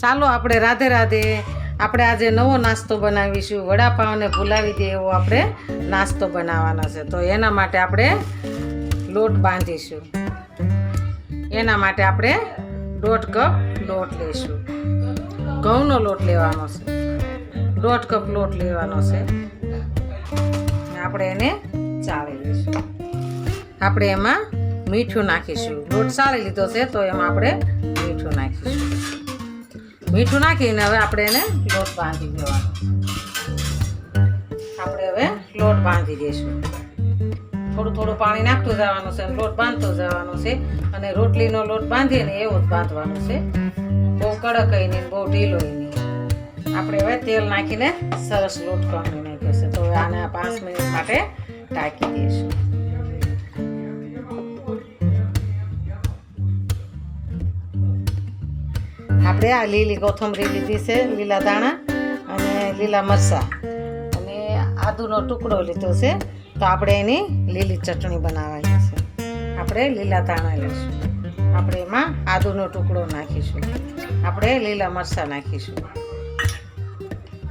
ચાલો આપણે રાધે રાધે આપણે આજે નવો નાસ્તો બનાવીશું. વડાપાવને ભૂલાવી દે એવો આપણે નાસ્તો બનાવવાનો છે. તો એના માટે આપણે લોટ બાંધીશું. એના માટે આપણે દોઢ કપ લોટ લઈશું. ઘઉંનો લોટ લેવાનો છે. દોઢ કપ લોટ લેવાનો છે. આપણે એને ચાળી લઈશું. આપણે એમાં મીઠું નાખીશું. લોટ ચાળી લીધો છે, તો એમાં આપણે મીઠું નાખીશું. મીઠું નાખીને હવે આપણે એને લોટ બાંધી દેવાનો. આપણે હવે લોટ બાંધી દઈશું. થોડું થોડું પાણી નાખતું જવાનું છે લોટ બાંધતો જવાનો છે. અને રોટલીનો લોટ બાંધીએ ને એવો જ બાંધવાનો છે. બહુ કડક નહીં, બહુ ઢીલો નહીં. આપણે હવે તેલ નાખીને સરસ લોટ કાઢી નાખ્યો છે. તો હવે આને પાંચ મિનિટ માટે ટાંકી દઈશું. આપણે આ લીલી કોથમરી લીધી છે, લીલા દાણા અને લીલા મરચાં. અને આદુનો ટુકડો લીધો છે, તો આપણે એની લીલી ચટણી બનાવવાની છે. આપણે લીલા દાણા લઈશું. આપણે એમાં આદુનો ટુકડો નાખીશું. આપણે લીલા મરચાં નાખીશું.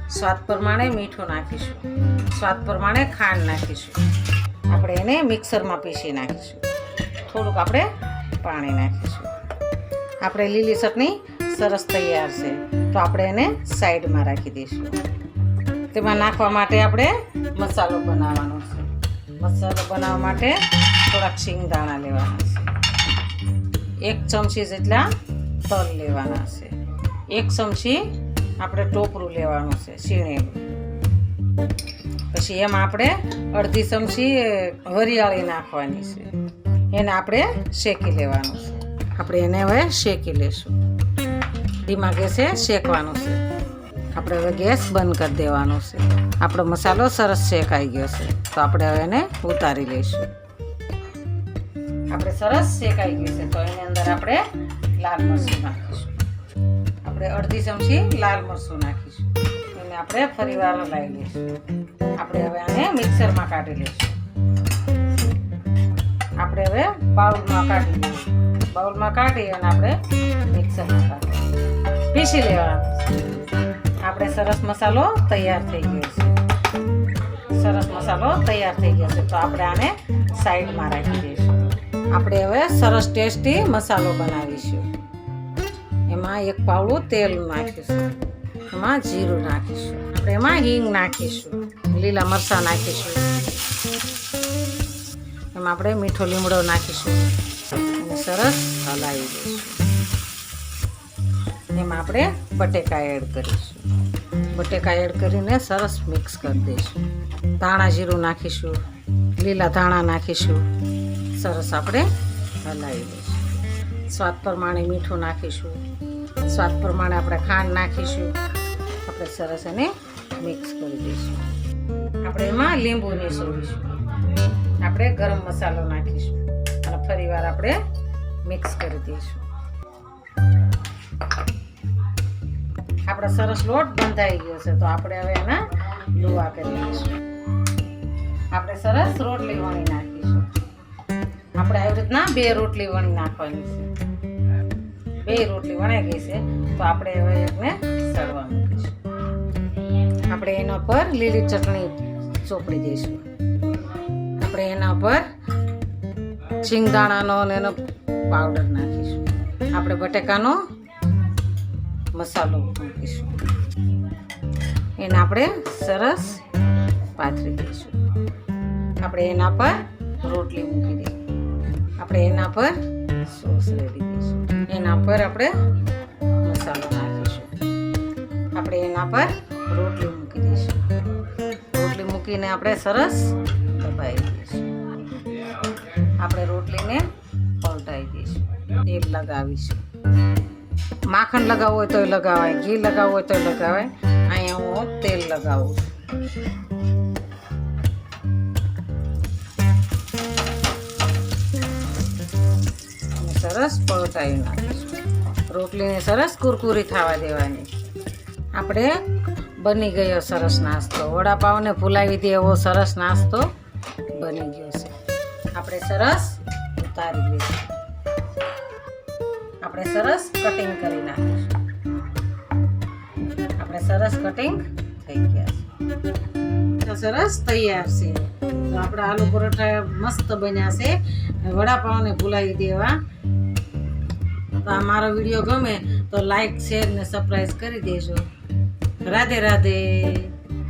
સ્વાદ પ્રમાણે મીઠું નાખીશું. સ્વાદ પ્રમાણે ખાંડ નાખીશું. આપણે એને મિક્સરમાં પીસી નાખીશું. થોડુંક આપણે પાણી નાખીશું. આપણે લીલી ચટણી સરસ તૈયાર છે. તો આપણે એને સાઈડમાં રાખી દઈશું. તેમાં નાખવા માટે આપણે મસાલો બનાવવાનો છે. મસાલો બનાવવા માટે થોડાક શીંગદાણા લેવાના છે. એક ચમચી જેટલા તલ લેવાના છે. એક ચમચી આપણે ટોપરું લેવાનું છે, શીણેલું. પછી એમાં આપણે અડધી ચમચી વરિયાળી નાખવાની છે. એને આપણે શેકી લેવાનું છે. આપણે એને હવે શેકી લેશું. ધીમા ગેસે શેકવાનું છે. આપણે હવે ગેસ બંધ કરી દેવાનો છે. આપણો મસાલો સરસ શેકાઈ ગયો છે. તો આપણે હવે એને ઉતારી લઈશું. આપણે સરસ શેકાઈ ગયું છે. તો એની અંદર આપણે લાલ મરચું નાખીશું. આપણે અડધી ચમચી લાલ મરચું નાખીશું. એને આપણે ફરીવાર લાવી લઈશું. આપણે હવે આને મિક્સરમાં કાઢી લઈશું. આપણે હવે બાઉલમાં કાઢી લઈશું. બાઉલમાં કાઢી અને આપણે મિક્સરમાં કાઢી પીસી લેવાનું આપણે સરસ મસાલો તૈયાર થઈ ગયો છે. સરસ મસાલો તૈયાર થઈ ગયો છે. તો આપણે આને સાઈડમાં રાખી દઈશું. આપણે હવે સરસ ટેસ્ટી મસાલો બનાવીશું. એમાં એક પાવડું તેલ નાખીશું. એમાં જીરું નાખીશું. આપણે એમાં હિંગ નાખીશું. લીલા મરચાં નાખીશું. એમાં આપણે મીઠો લીમડો નાખીશું. સરસ હલાવી દઈશું. એમાં આપણે બટેકા એડ કરીશું. બટેકા એડ કરીને સરસ મિક્સ કરી દઈશું. ધાણા જીરું નાખીશું, લીલા ધાણા નાખીશું, સરસ આપણે હલાવી દઈશું. સ્વાદ પ્રમાણે મીઠું નાખીશું. સ્વાદ પ્રમાણે આપણે ખાંડ નાખીશું. આપણે સરસ એને મિક્સ કરી દઈશું. આપણે એમાં લીંબુ નીસોડીશું આપણે ગરમ મસાલો નાખીશું. અને ફરીવાર આપણે મિક્સ કરી દઈશું. આપણો સરસ લોટ બંધાઈ ગયો છે, તો આપણે હવે એના લુવા કરી દઈશું આપણે સરસ રોટલી વણી નાખીશું. આપણે આવી રીતના બે રોટલી વણી નાખવાની છે. બે રોટલી વણાઈ ગઈ છે, તો આપણે હવે એકને સળવા મૂકીશું. આપણે એના પર લીલી ચટણી ચોપડી દઈશું. આપણે એના પર શિંગદાણાનો અને એનો પાવડર નાખીશું. આપણે બટેકાનો મસાલો મૂકીશું. એને આપણે સરસ પાથરી દઈશું. આપણે એના પર રોટલી મૂકી દઈશું આપણે એના પર સોસ રેડી દઈશું. એના પર આપણે મસાલો નાખીશું. આપણે એના પર રોટલી મૂકી દઈશું. રોટલી મૂકીને આપણે સરસ દબાવી દઈશું. આપણે રોટલીને પલટાવી દઈશું. તેલ લગાવીશું. માખણ લગાવવું હોય તોય લગાવાય, ઘી લગાવવું હોય તોય લગાવાય. અહીંયા હું તેલ લગાવું સરસ પલટાવી નાખીશું. રોટલીને સરસ કુરકુરી થવા દેવાની. આપણે બની ગયો સરસ નાસ્તો. વડાપાવને ફૂલાવી દે એવો સરસ નાસ્તો બની ગયો છે. આપણે સરસ ઉતારી લઈશું. આપણે સરસ કટિંગ કરી નાખીશું. સરસ કટિંગ થઈ ગયા છે. સરસ તૈયાર છે. તો આપણા આલુ પરોઠા મસ્ત બન્યા છે. વડાપાવને ભૂલાવી દેવા. તો આ મારો વીડિયો ગમે તો લાઈક, શેર ને સબસ્ક્રાઈબ કરી દેજો. રાધે રાધે.